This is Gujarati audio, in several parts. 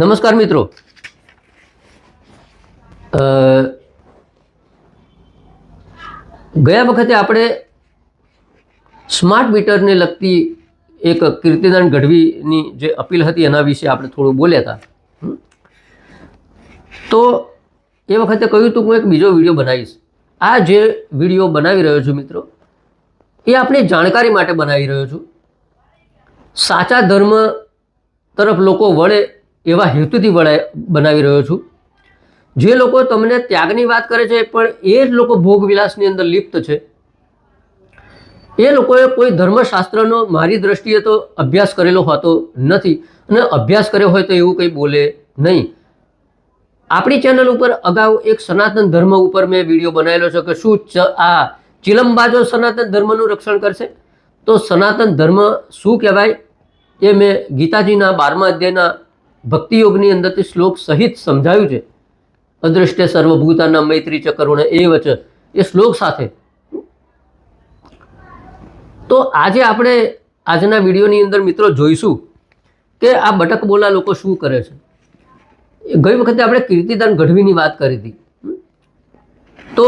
નમસ્કાર મિત્રો. ગયા વખતે આપણે સ્માર્ટ મીટરને લગતી એક કીર્તિદાન ગઢવીની જે અપીલ હતી એના વિશે આપણે થોડું બોલ્યા હતા. તો એ વખતે કહ્યું હતું હું એક બીજો વીડિયો બનાવીશ. આ જે વીડિયો બનાવી રહ્યો છું મિત્રો, એ આપણે જાણકારી માટે બનાવી રહ્યો છું. સાચા ધર્મ તરફ લોકો વળે એવા હેતુથી બનાવી રહ્યો છું. જે લોકો તમને ત્યાગની વાત કરે છે, પણ એ જ લોકો ભોગવિલાસની અંદર લિપ્ત છે. એ લોકોએ કોઈ ધર્મશાસ્ત્રનો મારી દ્રષ્ટિએ તો અભ્યાસ કરેલો હોતો નથી અને અભ્યાસ કર્યો હોય તો એવું કંઈ બોલે નહીં. આપણી ચેનલ ઉપર અગાઉ એક સનાતન ધર્મ ઉપર મેં વીડિયો બનાવેલો છે કે શું આ ચિલમબાજો સનાતન ધર્મનું રક્ષણ કરશે, તો સનાતન ધર્મ શું કહેવાય એ મેં ગીતાજીના બારમા અધ્યાયના ભક્તિ યોગની અંદરથી શ્લોક સહિત સમજાયું છે. અદૃષ્ટે સર્વભૂતાના મૈત્રી ચકરુણ એ વચ એ શ્લોક સાથે. તો આજે આપણે આજના વિડીયોની અંદર મિત્રો જોઈશું કે આ બટક બોલા લોકો શું કરે છે. ગઈ વખતે આપણે કીર્તિદાન ગઢવીની વાત કરી હતી. તો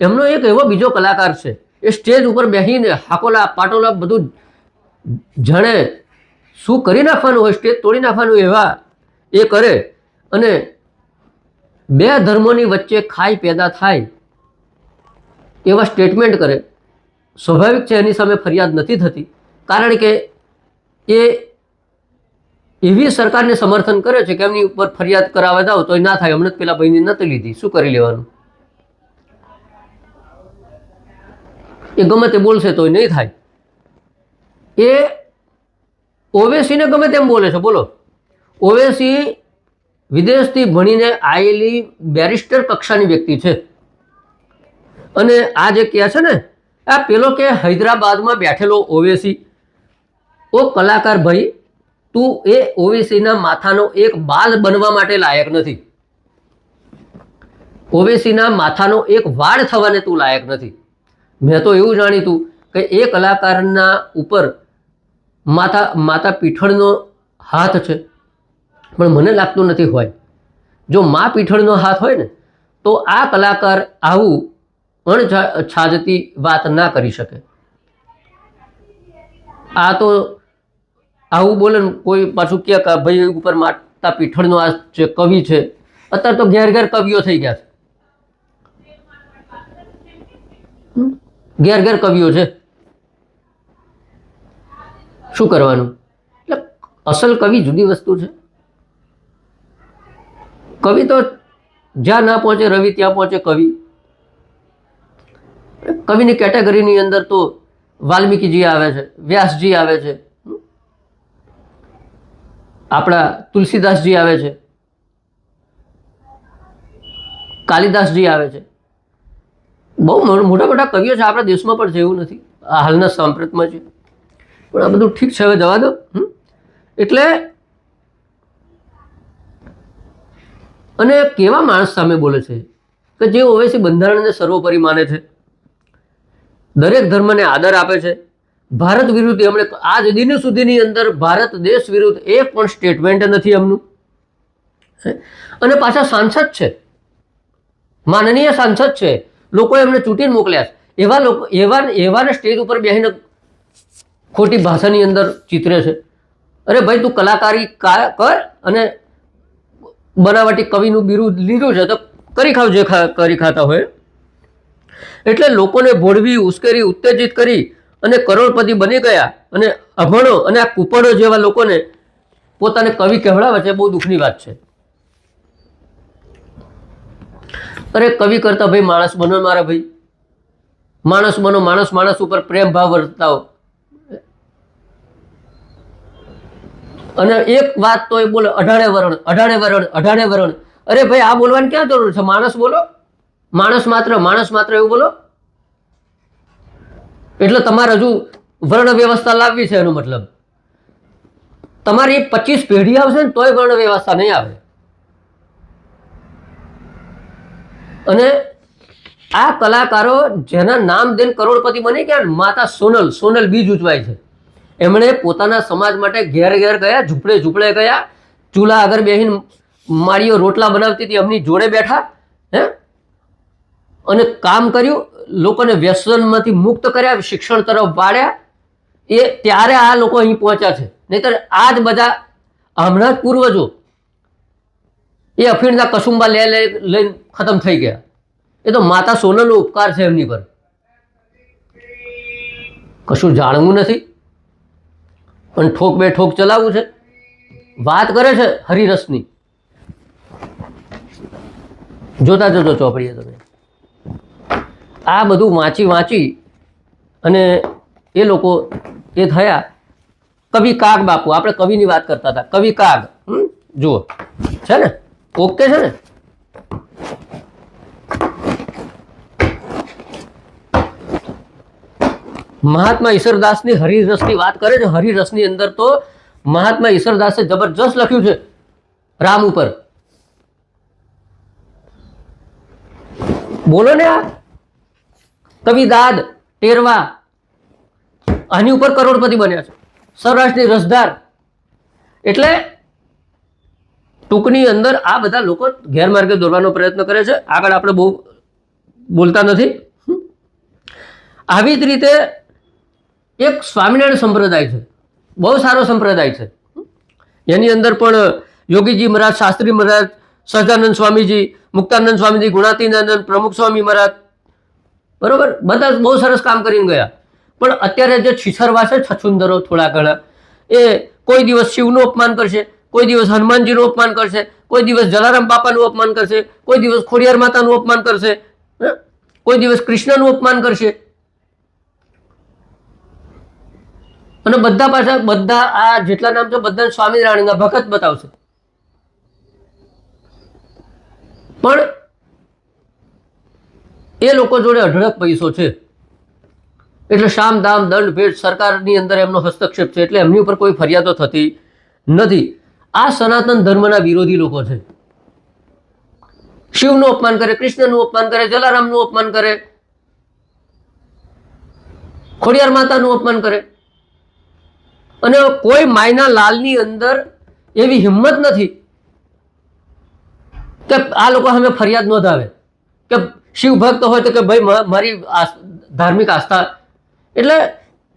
એમનો એક એવો બીજો કલાકાર છે. એ સ્ટેજ ઉપર બેસીને હાકોલા, પાટોલા બધું જાણે શું કરી નાખવાનું હોય, સ્ટેજ તોડી નાખવાનું એવા એ કરે. અને બે ધર્મોની વચ્ચે ખાઈ પેદા થાય એવા સ્ટેટમેન્ટ કરે. સ્વાભાવિક છે, એની સામે ફરિયાદ નથી થતી. કારણ કે એ એવી સરકારને સમર્થન કરે છે કે એમની ઉપર ફરિયાદ કરાવવા જાઓ તો ના થાય, હમણાં જ પેલા ભાઈની નથી લીધી. શું કરી લેવાનું? એ ગમે તે બોલશે તોય નહીં થાય. એ ઓવેસીને ગમે તેમ બોલે છે, બોલો. ઓવેસી વિદેશથી ભણીને આવેલી બેરિસ્ટર કક્ષાની વ્યક્તિ છે. અને આ જે કહે છે ને, આ પેલો કે હૈદરાબાદમાં બેઠેલો ઓવેસી. ઓ કલાકાર ભાઈ, તું એ ઓવેસીના માથાનો એક બાલ બનવા માટે લાયક નથી. ઓવેસીના માથાનો એક વાળ થવાને તું લાયક નથી. મેં તો એવું જાણીતું કે એ કલાકારના ઉપર માતા માતા પીઠળનો હાથ છે. પણ મને લાગતું નથી હોય. જો મા પીઠળનો હાથ હોય ને, તો આ કલાકાર આવું અણછાજતી વાત ના કરી શકે. આ તો આવું બોલે કોઈ પાછું કે ભાઈ ઉપર માતા પીઠળનો આ છે કવિ છે, અત્યારે તો ઘેર ઘેર કવિઓ થઈ ગયા છે? ઘેર ઘેર કવિઓ છે. શું કરવાનું? એટલે અસલ કવિ જુદી વસ્તુ છે. કવિ તો જ્યાં ના પહોંચે રવિ, ત્યાં પહોંચે કવિ. કવિની કેટેગરીની અંદર તો વાલ્મીકીજી આવે છે, વ્યાસજી આવે છે. આપણા તુલસીદાસજી આવે છે. કાલિદાસજી આવે છે. બહુ મોટા મોટા કવિઓ છે, આપણા દેશમાં પણ છે એવું નથી. હાલના સાંપ્રતમાં છે. પણ આ બધું ઠીક છે, હવે જવા દો? એટલે અને કેવા માણસ સામે બોલે છે કે જે ઓવેસી બંધારણને સર્વોપરી માને છે? દરેક ધર્મને આદર આપે છે. ભારત વિરુદ્ધ એમણે આજ દિન સુધીની અંદર ભારત દેશ વિરુદ્ધ એક પણ સ્ટેટમેન્ટ નથી એમનું? અને પાછા સાંસદ છે. માનનીય સાંસદ છે. લોકો એમને ચૂંટીને મોકલ્યા છે. એવા લોકો એવા એવાને સ્ટેજ ઉપર બેસીને ખોટી ભાષાની અંદર ચિતરે છે. અરે ભાઈ, તું કલાકારી કર અને બનાવટી કવિનું બિરુદ લીધું છે તો કરી ખાવ જે કરી ખાતા હોય. એટલે લોકોને ભોળવી, ઉશ્કેરી, ઉત્તેજિત કરી અને કરોડપતિ બની ગયા અને અભણો અને આ કૂપણો જેવા લોકોને પોતાને કવિ કહેવડાવે છે બહુ દુઃખની વાત છે. અરે કવિ કરતા, ભાઈ, માણસ બનો મારા ભાઈ. માણસ બનો, માણસ માણસ ઉપર પ્રેમ ભાવ વર્તાવો. અને એક વાત તો એ બોલે, અઢારે વરણ અઢારે વરણ અઢારે વરણ. અરે ભાઈ, આ બોલવાની ક્યાં જરૂર છે? માણસ બોલો. માણસ માત્ર માણસ માત્ર એવું બોલો. એટલે તમારે હજુ વર્ણ વ્યવસ્થા લાવવી છે એનો મતલબ. તમારી પચીસ પેઢી આવશે ને તોય વર્ણ વ્યવસ્થા નહીં આવે. અને આ કલાકારો જેના નામ દેન કરોડપતિ બની ગયા માતા સોનલ સોનલ બીજ ઉજવાય છે. એમણે પોતાના સમાજ માટે ઘેર ઘેર ગયા, ઝૂંપડે ઝૂંપડે ગયા, ચૂલા આગળ બેહીને માળીઓ રોટલા બનાવતી હતી, એમની જોડે બેઠા, હે? અને કામ કર્યું, લોકોને વ્યસનમાંથી મુક્ત કર્યા, શિક્ષણ તરફ વાળ્યા. એ ત્યારે આ લોકો અહીં પહોંચ્યા છે. નહીતર આ જ બધા, હમણાં જ પૂર્વજો, એ અફીણના કસુંબા લે લઈ લઈને ખતમ થઈ ગયા. એ તો માતા સોનાનો ઉપકાર છે એમની પર. કશું જાણવું નથી. પણ ઠોક બે ઠોક ચલાવવું છે. વાત કરે છે હરિરસની. જોતા જોતો ચોપડીએ તમે. આ બધું વાંચી વાંચી અને એ લોકો એ થયા. કવિ કાગ બાપુ, આપણે કવિની વાત કરતા હતા. કવિ કાગ? જુઓ. છે ને? ઓકે છે ને? મહાત્મા ઈશ્વરદાસની હરિરસની વાત કરે છે. હરિરસની અંદર તો મહાત્મા ઈશ્વરદાસે જબરજસ્ત લખ્યું છે રામ ઉપર. બોલો ને આ. કવિદાદ, ટેરવા આની ઉપર કરોડપતિ બન્યા છે. સૌરાષ્ટ્રની રસધાર. એટલે ટૂંકની અંદર આ બધા લોકો ગેરમાર્ગે દોરવાનો પ્રયત્ન કરે છે. આગળ આપણે બહુ બોલતા નથી. આવી જ રીતે એક સ્વામિનારાયણ સંપ્રદાય છે. બહુ સારો સંપ્રદાય છે. એની અંદર પણ યોગીજી મહારાજ, શાસ્ત્રી મહારાજ, સહજાનંદ સ્વામીજી, મુક્તાનંદ સ્વામીજી ગુણાતીનાનંદ પ્રમુખ સ્વામી મહારાજ, બરોબર? બધા બહુ સરસ કામ કરીને ગયા. પણ અત્યારે જે છીછરવા છે, છછુંદરો થોડા ઘણા, એ કોઈ દિવસ શિવનું અપમાન કરશે, કોઈ દિવસ હનુમાનજીનું અપમાન કરશે, કોઈ દિવસ જલારામ બાપાનું અપમાન કરશે, કોઈ દિવસ ખોડિયાર માતાનું અપમાન કરશે? કોઈ દિવસ કૃષ્ણનું અપમાન કરશે. અને બધા પાછા, બધા આ જેટલા નામ છે બધા સ્વામિનારાયણના ભગત બતાવશે. પણ એ લોકો જોડે અઢળક પૈસો છે. એટલે શામ, દામ, દંડ ભેટ સરકારની અંદર એમનો હસ્તક્ષેપ છે, એટલે એમની ઉપર કોઈ ફરિયાદો થતી નથી. આ સનાતન ધર્મના વિરોધી લોકો છે. શિવનું અપમાન કરે, કૃષ્ણનું અપમાન કરે, જલારામનું અપમાન કરે, ખોડિયાર માતાનું અપમાન કરે. અને કોઈ માયના લાલની અંદર એવી હિંમત નથી કે આ લોકો સામે ફરિયાદ નોંધાવે. કે શિવ ભક્ત હોય તો કે ભાઈ મારી ધાર્મિક આસ્થા. એટલે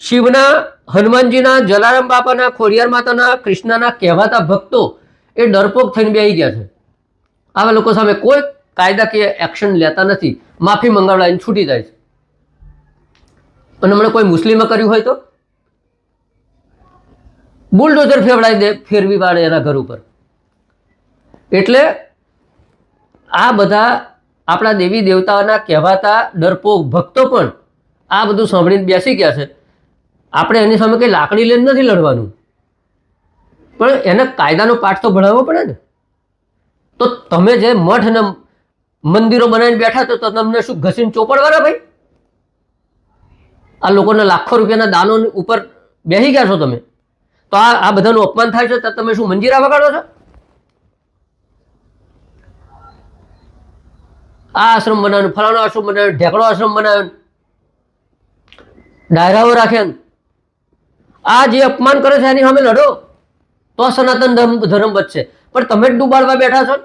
શિવના, હનુમાનજીના, જલારામ બાપાના, ખોડિયાર માતાના, કૃષ્ણના કહેવાતા ભક્તો એ ડરપોક થઈને બેસી ગયા છે. આવા લોકો સામે કોઈ કાયદાકીય એક્શન લેતા નથી. માફી મંગાવડાવીને છૂટી જાય છે. અને હમણાં કોઈ મુસ્લિમે કર્યું હોય તો? બુલડોઝર ફેવડાવી દે, ફેરવી પાડે એના ઘર ઉપર. એટલે આ બધા આપણા દેવી દેવતાઓના કહેવાતા ડરપોક ભક્તો પણ આ બધું સાંભળીને બેસી ગયા છે. આપણે એની સામે કંઈ લાકડી લઈને નથી લડવાનું. પણ એને કાયદાનો પાઠ તો ભણાવવો પડે ને. તો તમે જે મઠ અને મંદિરો બનાવીને બેઠા તો તમને શું ઘસીને ચોપડવાના ભાઈ? આ લોકોને લાખો રૂપિયાના દાનો ઉપર બેસી ગયા છો તમે. તો આ બધાનું અપમાન થાય છે? તો તમે શું મંજીરા વગાડો છો? આ આશ્રમ બનાવ્યો ફલાણો આશ્રમ બનાવ્યો ઢેકડો આશ્રમ બનાવ્યો ડાયરાઓ રાખ્યા આ જે અપમાન કરે છે એની સામે લડો. તો સનાતન ધર્મ ધર્મ બચશે પણ તમે જ ડૂબાડવા બેઠા છો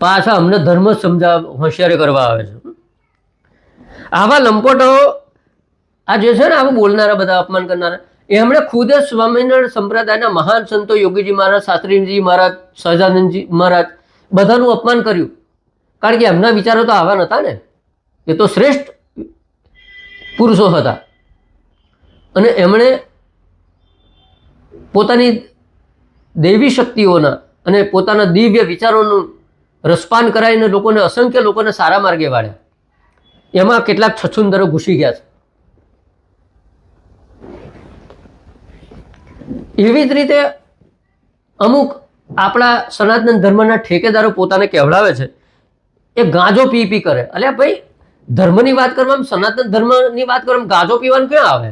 પાછા અમને ધર્મ સમજાવ હોશિયારી કરવા આવે છે. આવા લંપટો આ જે છે ને આવું બોલનારા બધા અપમાન કરનારા એમણે ખુદ જ સ્વામિનારાયણ સંપ્રદાયના મહાન સંતો યોગીજી મહારાજ શાસ્ત્રીજી મહારાજ, સહજાનંદજી મહારાજ બધાનું અપમાન કર્યું. કારણ કે એમના વિચારો તો આવા નહોતા ને. એ તો શ્રેષ્ઠ પુરુષો હતા. અને એમણે પોતાની દૈવી શક્તિઓના અને પોતાના દિવ્ય વિચારોનું રસપાન કરાવીને લોકોને, અસંખ્ય લોકોને સારા માર્ગે વાળ્યા. એમાં કેટલાક છછુંદરો ઘૂસી ગયા છે. એવી જ રીતે અમુક આપણા સનાતન ધર્મના ઠેકેદારો પોતાને કહેવડાવે છે એ ગાંજો પી પી કરે. અલ્યા ભાઈ, ધર્મની વાત કરવામાં સનાતન ધર્મની વાત કરવામાં ગાંજો પીવાનું ક્યાં આવે?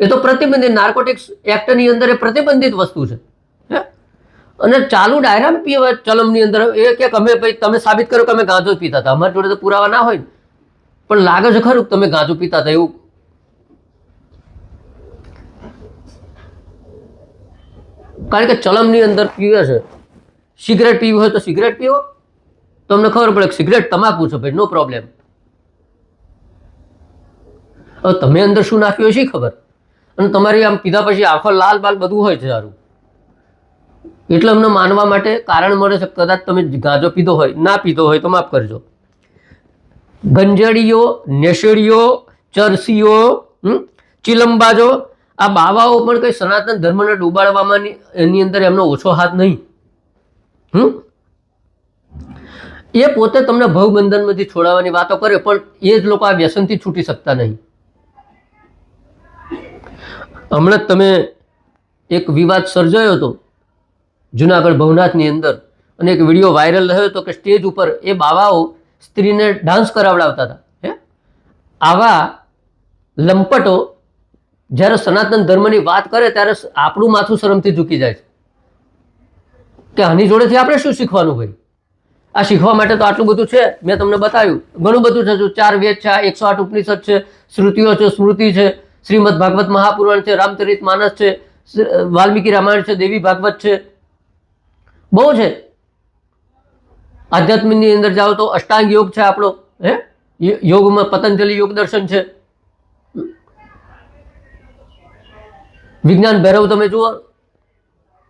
એ તો પ્રતિબંધિત નાર્કોટિક્સ એક્ટની અંદર એ પ્રતિબંધિત વસ્તુ છે? અને ચાલુ ડાયરામ પીવા ચલમની અંદર એ કે અમે ભાઈ, તમે સાબિત કરો કે અમે ગાંજો પીતા હતા. અમારી જોડે તો પુરાવા ના હોય પણ લાગે છે ખરું તમે ગાંજો પીતા હતા એવું કારણ કે ચલમની અંદર પીવે છે. સિગરેટ પીવી હોય તો સિગરેટ પીવો. તમને ખબર પડે કે સિગરેટ તમાકુ છે ભાઈ, નો પ્રોબ્લેમ હવે તમે અંદર શું નાખ્યું છે ખબર? અને તમારી આમ પીધા પછી આખો લાલ બાલ બધું હોય છે સારું એટલે અમને માનવા માટે કારણ મળે છે કદાચ તમે ગાજો પીધો હોય, ના પીધો હોય તો માફ કરજો. ગંજડીઓ, નેસડીઓ, ચરસીઓ ચિલંબાજો આ બાવાઓ પણ કંઈ સનાતન ધર્મને ડૂબાડવામાં એની અંદર એમનો ઓછો હાથ નહીં. હમ? એ પોતે તમને ભવબંધનમાંથી છોડાવવાની વાતો કરે, પણ એ જ લોકો આ વ્યસનથી છૂટી શકતા નહીં. હમણાં તમે એક વિવાદ સર્જાયો હતો જુનાગઢ ભવનાથની અંદર, અને એક વીડિયો વાયરલ થયો હતો કે સ્ટેજ ઉપર એ બાવાઓ સ્ત્રીને ડાન્સ કરાવડાવતા હતા, હે? આવા લંપટો જ્યારે સનાતન ધર્મની વાત કરે ત્યારે આપણું માથું શરમથી ઝૂકી જાય છે. કે આની જોડેથી આપણે શું શીખવાનું ભાઈ? આ શીખવા માટે તો આટલું બધું છે, મેં તમને બતાવ્યું. ઘણું બધું છે જો, ચાર વેદ છે એકસો આઠ ઉપનિષદ છે, શ્રુતિઓ છે, સ્મૃતિ છે, શ્રીમદ ભાગવત મહાપુરાણ છે, રામચરિત માનસ છે વાલ્મીકી રામાયણ છે, દેવી ભાગવત છે. બહુ છે. આધ્યાત્મિકની અંદર જાઓ તો અષ્ટાંગ યોગ છે આપણો, હે? યોગમાં પતંજલિ યોગ દર્શન છે. વિજ્ઞાન ભૈરવ, તમે જુઓ.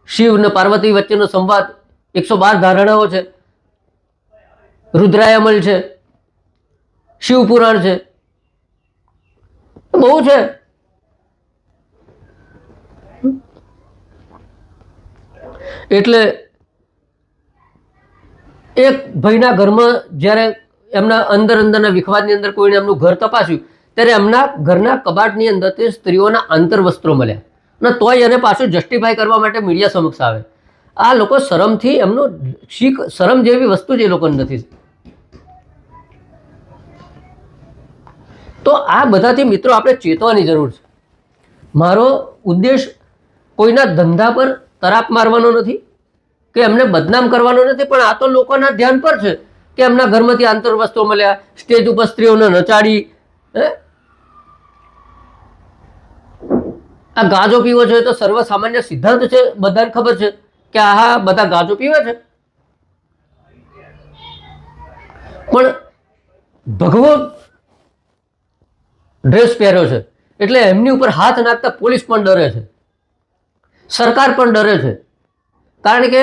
શિવ ને પાર્વતી વચ્ચેનો સંવાદ એકસો બાર ધારણાઓ છે. રુદ્રાયમલ છે. શિવ પુરાણ છે. બહુ છે. એટલે એક ભાઈના ઘરમાં જ્યારે એમના અંદર અંદરના વિખવાદની અંદર કોઈને એમનું ઘર તપાસ્યું, ત્યારે એમના ઘરના કબાટની અંદર તે સ્ત્રીઓના આંતર વસ્ત્રો મળ્યા. અને તોય એને પાછું જસ્ટિફાય કરવા માટે મીડિયા સમક્ષ આવે. આ લોકો શરમથી એમનું શીખ, શરમ જેવી વસ્તુ જ એ લોકોને નથી. તો આ બધાથી મિત્રો આપણે ચેતવાની જરૂર છે. મારો ઉદ્દેશ કોઈના ધંધા પર તરાપ મારવાનો નથી, કે એમને બદનામ કરવાનો નથી, પણ આ તો લોકોના ધ્યાન પર છે, કે એમના ઘરમાંથી આંતર વસ્તુઓ મળ્યા, સ્ટેજ ઉપર સ્ત્રીઓને નચાડી હે આ ગાજો પીવો છે તો સર્વસામાન્ય સિદ્ધાંત છે, બધાને ખબર છે કે આ બધા ગાજો પીવે છે. પણ ભગવો ડ્રેસ પહેર્યો છે, એટલે એમની ઉપર હાથ નાખતા પોલીસ પણ ડરે છે. સરકાર પણ ડરે છે. કારણ કે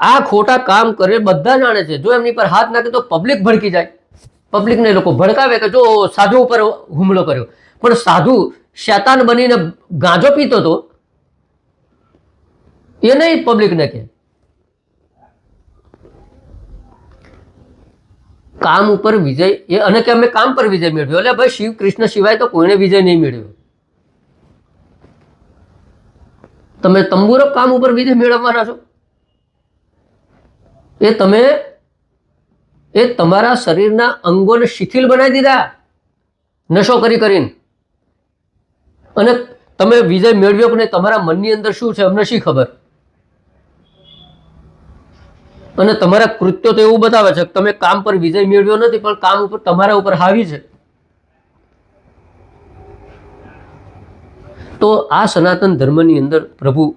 આ ખોટા કામ કરે બધા જાણે છે. જો એમની પર હાથ નાખે તો પબ્લિક ભડકી જાય. પબ્લિકને લોકો ભડકાવે કે જો સાધુ ઉપર હુમલો કર્યો. પણ સાધુ શૈતાન બનીને ગાંજો પીતો હતો એ નહીં પબ્લિકને કે કામ ઉપર વિજય, એ અને કે અમે કામ પર વિજય મેળવ્યો. એટલે ભાઈ શિવ કૃષ્ણ સિવાય તો કોઈને વિજય નહીં મેળવ્યો. તમે તંબુરો કામ ઉપર વિજય મેળવવાના છો? એ તમે, એ તમારા શરીરના અંગોને શિથિલ બનાવી દીધા. નશો કરી કરીને. અને તમે વિજય મેળવ્યો નહીં, તમારા મનની અંદર શું છે, અમને શી ખબર? અને તમારા કૃત્યો તો એવું બતાવે છે કે તમે કામ પર વિજય મેળવ્યો નથી, પણ કામ ઉપર તમારા ઉપર હાવી છે. તો આ સનાતન ધર્મની અંદર પ્રભુ,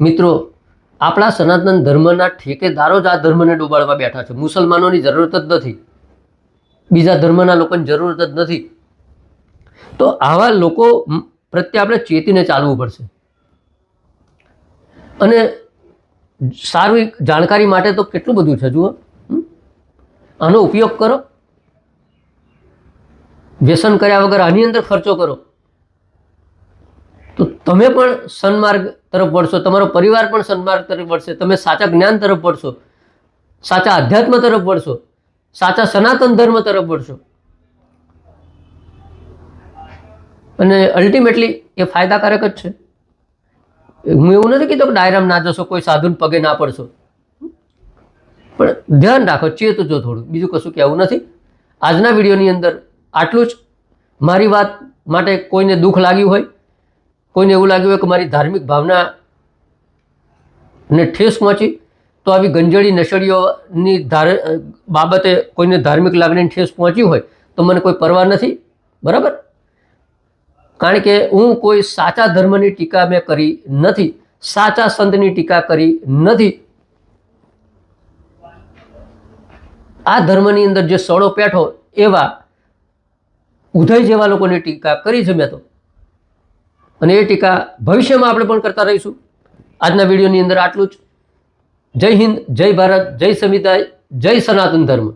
મિત્રો, આપણા સનાતન ધર્મના ઠેકેદારો જ આ ધર્મને ડૂબાડવા બેઠા છે. મુસલમાનોની જરૂરત જ નથી. બીજા ધર્મના લોકોની જરૂરત જ નથી. તો આવા લોકો પ્રત્યે આપણે ચેતીને ચાલવું પડશે. અને સારી જાણકારી માટે તો કેટલું બધું છે, જુઓ. આનો ઉપયોગ કરો. વ્યસન કર્યા વગર આની અંદર ખર્ચો કરો. તો તમે પણ સન્માર્ગ તરફ વળશો, તમારો પરિવાર પણ સન્માર્ગ તરફ વળશે, તમે સાચા જ્ઞાન તરફ વળશો, સાચા અધ્યાત્મ તરફ વળશો, સાચા સનાતન ધર્મ તરફ વળશો. અને અલ્ટિમેટલી એ ફાયદાકારક જ છે. હું એવું નથી કીધું કે ડાયરામ ના જશો, કોઈ સાધુન પગે ના પડશો. પણ ધ્યાન રાખો, ચેતજો થોડું. બીજું કશું કહેવું નથી. આજના વિડીયોની અંદર આટલું જ. મારી વાત માટે કોઈને દુઃખ લાગ્યું હોય, કોઈને એવું લાગ્યું હોય કે મારી ધાર્મિક ભાવના ને ઠેસ પહોંચી તો આવી ગંજળી નશળીઓની ધાર બાબતે કોઈને ધાર્મિક લાગણીની ઠેસ પહોંચી હોય, તો મને કોઈ પરવા નથી. બરાબર? કારણ કે હું કોઈ સાચા ધર્મની ટીકા મેં કરી નથી, સાચા સંતની ટીકા કરી નથી. આ ધર્મની અંદર જે સડો પેઠો એવા ઉદય જેવા લોકોની ટીકા કરી છે મેં તો. અને એ ટીકા ભવિષ્યમાં આપણે પણ કરતા રહીશું. આજના વિડીયોની અંદર આટલું જ. જય હિન્દ, જય ભારત, જય સંવિધાય, જય સનાતન ધર્મ.